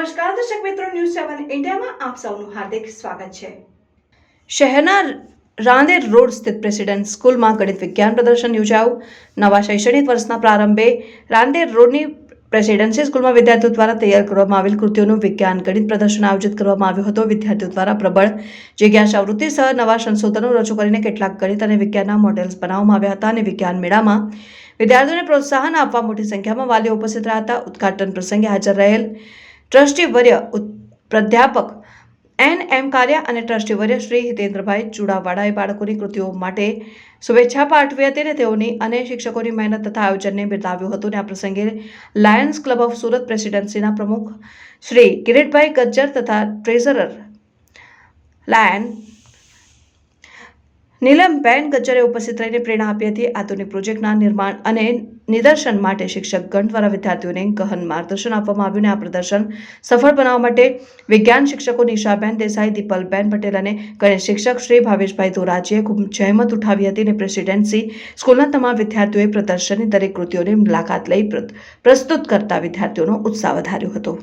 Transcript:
મિત્રો ન્યૂઝ સેવન ઇન્ડિયામાં આપ સૌનું હાર્દિક સ્વાગત છે. શહેરના રાંદેર રોડ સ્થિત પ્રેસિડેન્ટ સ્કૂલમાં ગણિત વિજ્ઞાન પ્રદર્શન યોજાયું. નવા શૈક્ષણિક વર્ષના પ્રારંભે રાંદેર રોડની પ્રેસિડેન્સી સ્કૂલમાં વિદ્યાર્થીઓ દ્વારા તૈયાર કરવામાં આવેલ કૃતિઓનું વિજ્ઞાન ગણિત પ્રદર્શન આયોજિત કરવામાં આવ્યું હતું. વિદ્યાર્થીઓ દ્વારા પ્રબળ જિજ્ઞાસા વૃત્તિ સહ નવા સંશોધનો રજૂ કરીને કેટલાક ગણિત અને વિજ્ઞાનના મોડેલ્સ બનાવવામાં આવ્યા હતા અને વિજ્ઞાન મેળામાં વિદ્યાર્થીઓને પ્રોત્સાહન આપવા મોટી સંખ્યામાં વાલીઓ ઉપસ્થિત રહ્યા હતા. ઉદઘાટન પ્રસંગે હાજર રહેલ ટ્રસ્ટી વર્ય ઉત- પ્રાધ્યાપક એન એમ કાર્યા અને ટ્રસ્ટી વર્ય શ્રી હિતેન્દ્રભાઈ ચુડાવાડાએ બાળકોની કૃતિઓ માટે શુભેચ્છા પાઠવી હતી અને તેઓની અને શિક્ષકોની મહેનત તથા આયોજનને બિરદાવ્યું હતું. અને આ પ્રસંગે લાયન્સ ક્લબ ઓફ સુરત પ્રેસિડેન્સીના પ્રમુખ શ્રી કિરીટભાઈ ગજ્જર તથા ટ્રેઝરર લાયન નીલમબેન ગજ્જરે ઉપસ્થિત રહીને પ્રેરણા આપી હતી. આધુનિક પ્રોજેક્ટના નિર્માણ અને નિદર્શન માટે શિક્ષકગણ દ્વારા વિદ્યાર્થીઓને ગહન માર્ગદર્શન આપવામાં આવ્યું અને આ પ્રદર્શન સફળ બનાવવા માટે વિજ્ઞાન શિક્ષકો નિશાબેન દેસાઈ, દીપલબેન પટેલ અને ગણેશ શિક્ષક શ્રી ભાવેશભાઈ ધોરાજીએ ખૂબ જહેમત ઉઠાવી હતી અને પ્રેસિડેન્સી સ્કૂલના તમામ વિદ્યાર્થીઓએ પ્રદર્શનની દરેક કૃતિઓની મુલાકાત લઈ પ્રસ્તુત કરતા વિદ્યાર્થીઓનો ઉત્સાહ વધાર્યો હતો.